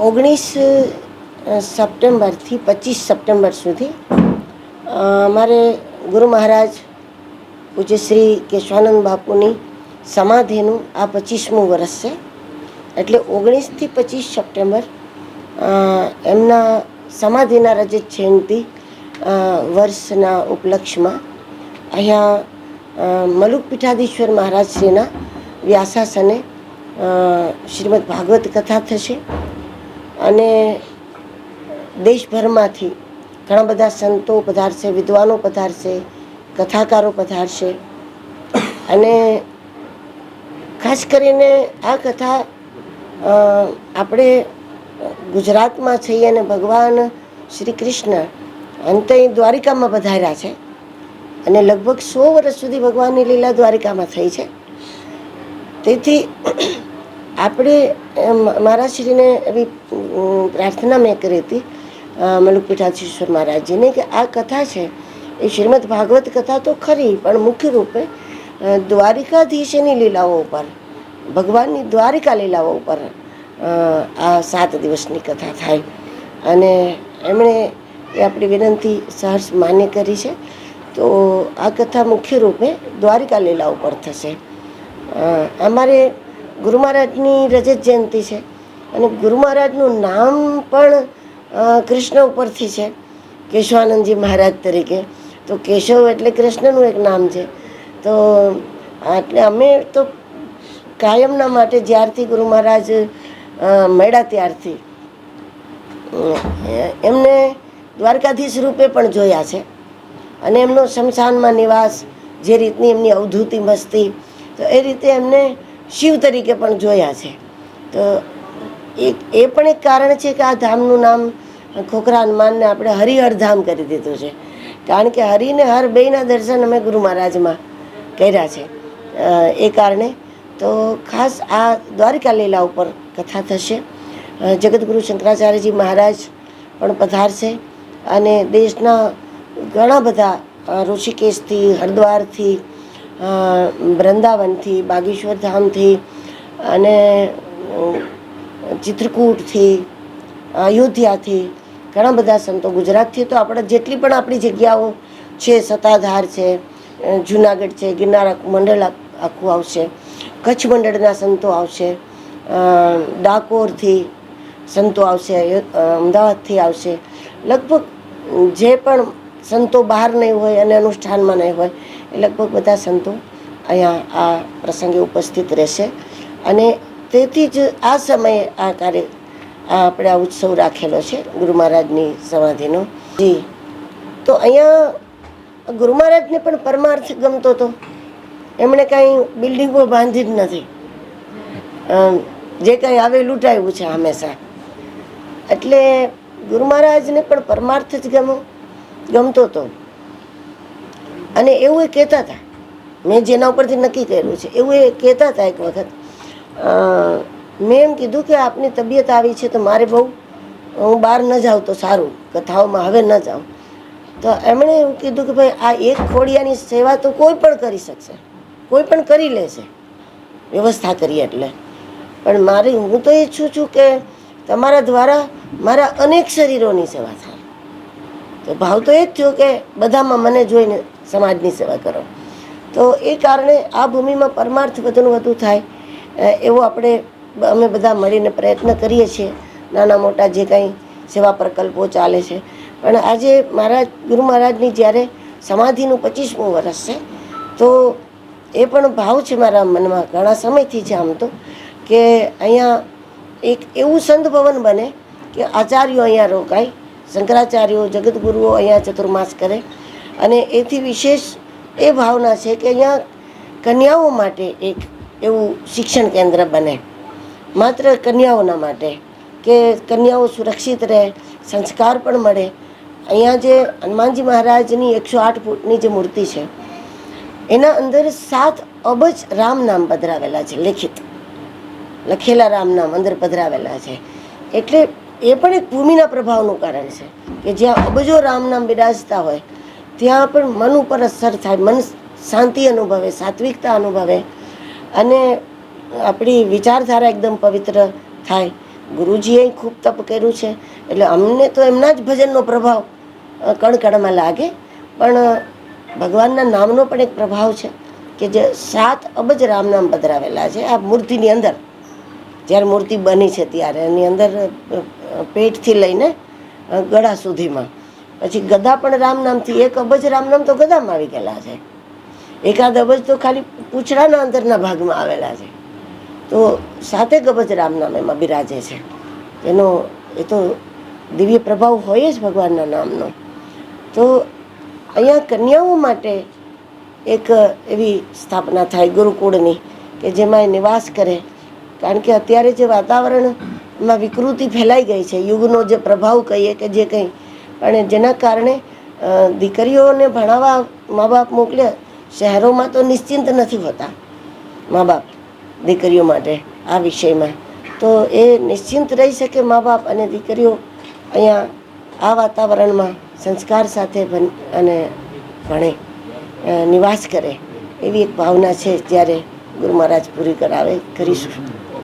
ઓગણીસ સપ્ટેમ્બરથી, પચીસ સપ્ટેમ્બર સુધી અમારે ગુરુ મહારાજ પૂજ્ય શ્રી કેશવાનંદ બાપુની સમાધિનું આ પચીસમું વર્ષ છે. એટલે ઓગણીસથી પચીસ સપ્ટેમ્બર એમના સમાધિના રજત જયંતિ વર્ષના ઉપલક્ષમાં અહીંયા મલુક પીઠાધીશ્વર મહારાજશ્રીના વ્યાસાસને શ્રીમદ ભાગવત કથા થશે. અને દેશભરમાંથી ઘણા બધા સંતો પધારશે, વિદ્વાનો પધારશે, કથાકારો પધારશે. અને ખાસ કરીને આ કથા આપણે ગુજરાતમાં છીએ અને ભગવાન શ્રી કૃષ્ણ અંતે દ્વારિકામાં પધાર્યા છે અને લગભગ સો વર્ષ સુધી ભગવાનની લીલા દ્વારિકામાં થઈ છે. તેથી આપણે મારા શ્રીને એવી પ્રાર્થના મેં કરી હતી મલુકપીઠાધીશ્વર મલુક પીઠાધીશ્વર મહારાજજીને કે આ કથા છે, એ શ્રીમદ ભાગવત કથા તો ખરી, પણ મુખ્ય રૂપે દ્વારિકાધીશની લીલાઓ ઉપર, ભગવાનની દ્વારિકા લીલાઓ ઉપર આ સાત દિવસની કથા થાય. અને એમણે એ આપણી વિનંતી સહર્ષ માન્ય કરી છે, તો આ કથા મુખ્ય રૂપે દ્વારિકા લીલા ઉપર થશે. અમારે ગુરુ મહારાજની રજત જયંતિ છે. અને ગુરુ મહારાજનું નામ પણ કૃષ્ણ ઉપરથી છે. કેશવાનંદજી મહારાજ તરીકે. તો કેશવ એટલે કૃષ્ણનું એક નામ છે. તો એટલે અમે તો કાયમના માટે જ્યારથી ગુરુ મહારાજ મળ્યા ત્યારથી. એમને દ્વારકાધીશ રૂપે પણ જોયા છે. અને એમનો શમશાનમાં નિવાસ, જે રીતની એમની અવધૂતિ મસ્તી, તો એ રીતે એમને શિવ તરીકે પણ જોયા છે. તો એક, એ પણ એક કારણ છે કે આ ધામનું નામ ખોખરા હનુમાનને આપણે હરિહર ધામ કરી દીધું છે. કારણ કે હરિને હર બેયના દર્શન અમે ગુરુ મહારાજમાં કર્યા છે. એ કારણે તો ખાસ આ દ્વારિકા લીલા ઉપર કથા થશે. જગતગુરુ શંકરાચાર્યજી મહારાજ પણ પધારશે અને દેશના ઘણા બધા ઋષિકેશથી, હરિદ્વારથી વૃંદાવનથી બાગેશ્વર ધામથી અને ચિત્રકૂટથી, અયોધ્યાથી ઘણા બધા સંતો ગુજરાતથી. તો આપણે જેટલી પણ આપણી જગ્યાઓ છે, સત્તાધાર છે જુનાગઢ છે ગિરનાર મંડળ આખું આવશે. કચ્છ મંડળના સંતો આવશે. ડાકોરથી સંતો આવશે અમદાવાદથી આવશે. લગભગ જે પણ સંતો બહાર નહીં હોય અને અનુષ્ઠાનમાં નહીં હોય લગભગ બધા સંતો અહીંયા આ પ્રસંગે ઉપસ્થિત રહેશે. અને તેથી જ આ સમયે આ કાર્ય આપણે આ ઉત્સવ રાખેલો છે ગુરુ મહારાજની સમાધિનો. જી. તો અહીંયા ગુરુ મહારાજને પણ પરમાર્થ ગમતો હતો એમણે કાંઈ બિલ્ડિંગો બાંધી જ નથી. જે કાંઈ આવે લૂંટાયું છે હંમેશા. એટલે ગુરુ મહારાજને પણ પરમાર્થ જ ગમો, ગમતો હતો અને એવું એ કહેતા હતા. મેં જેના ઉપરથી નક્કી કર્યું છે. એવું એ કહેતા હતા એક વખત મેં એમ કીધું કે આપની તબિયત આવી છે તો મારે બહુ, હું બહાર ન જાઉં તો સારું, કથાઓમાં હવે ન જાઉં. તો એમણે એવું કીધું કે ભાઈ, આ એક ખોડિયાની સેવા તો કોઈ પણ કરી શકશે, કોઈ પણ કરી લેશે, વ્યવસ્થા કરી એટલે. પણ મારી, હું તો ઈચ્છું છું કે તમારા દ્વારા મારા અનેક શરીરોની સેવા થાય. તો ભાવ તો એ જ થયો કે બધામાં મને જોઈને સમાજની સેવા કરો. તો એ કારણે આ ભૂમિમાં પરમાર્થ વધુને વધુ થાય એવો આપણે અમે બધા મળીને પ્રયત્ન કરીએ છીએ. નાના મોટા જે કાંઈ સેવા પ્રકલ્પો ચાલે છે. પણ આજે મહારાજ, ગુરુ મહારાજની જ્યારે સમાધિનું પચીસમું વર્ષ છે, તો એ પણ ભાવ છે મારા મનમાં. ઘણા સમયથી છે આમ તો કે અહીંયા એક એવું સંત ભવન બને કે આચાર્યો અહીંયા રોકાય, શંકરાચાર્યો જગતગુરુઓ અહીંયા ચતુર્માસ કરે અને એથી વિશેષ એ ભાવના છે કે અહીંયા કન્યાઓ માટે એક એવું શિક્ષણ કેન્દ્ર બને. માત્ર કન્યાઓના માટે, કે કન્યાઓ સુરક્ષિત રહે, સંસ્કાર પણ મળે. અહીંયા જે હનુમાનજી મહારાજની એકસો આઠ ફૂટની જે મૂર્તિ છે, એના અંદર સાત અબજ રામ નામ પધરાવેલા છે, લેખિત. લખેલા રામ નામ અંદર પધરાવેલા છે. એટલે એ પણ એક ભૂમિના પ્રભાવનું કારણ છે, કે જ્યાં અબજો રામ નામ બિરાજતા હોય ત્યાં પણ મન ઉપર અસર થાય, મન શાંતિ અનુભવે, સાત્વિકતા અનુભવે અને આપણી વિચારધારા એકદમ પવિત્ર થાય. ગુરુજીએ ખૂબ તપ કર્યું છે, એટલે અમને તો એમના જ ભજનનો પ્રભાવ કણકણમાં લાગે, પણ ભગવાનના નામનો પણ એક પ્રભાવ છે કે જે સાત અબજ રામનામ પધરાવેલા છે, આ મૂર્તિની અંદર. જ્યારે મૂર્તિ બની છે ત્યારે, એની અંદર પેટથી લઈને ગળા સુધીમાં. પછી ગદા પણ રામ નામથી એક અબજ રામ નામ તો ગદામાં આવી ગયેલા છે. એકાદ અબજ તો ખાલી પૂંછડાના અંદરના ભાગમાં આવેલા છે. તો સાતે ગબજ રામ નામ એમાં બિરાજે છે. એનો, એ તો દિવ્ય પ્રભાવ હોય જ ભગવાનના નામનો. તો અહીંયા કન્યાઓ માટે એક એવી સ્થાપના થાય ગુરુકુળની કે જેમાં એ નિવાસ કરે. કારણ કે અત્યારે જે વાતાવરણમાં વિકૃતિ ફેલાઈ ગઈ છે, યુગનો જે પ્રભાવ કહીએ કે જે કંઈ પણ જેના કારણે દીકરીઓને ભણાવવા મા બાપ મોકલે શહેરોમાં તો નિશ્ચિંત નથી હોતા મા બાપ દીકરીઓ માટે આ વિષયમાં. તો એ નિશ્ચિંત રહી શકે મા બાપ અને દીકરીઓ અહીંયા આ વાતાવરણમાં સંસ્કાર સાથે અને ભણે નિવાસ કરે એવી એક ભાવના છે જ્યારે ગુરુ મહારાજ પૂરી કરાવે, કરીશું.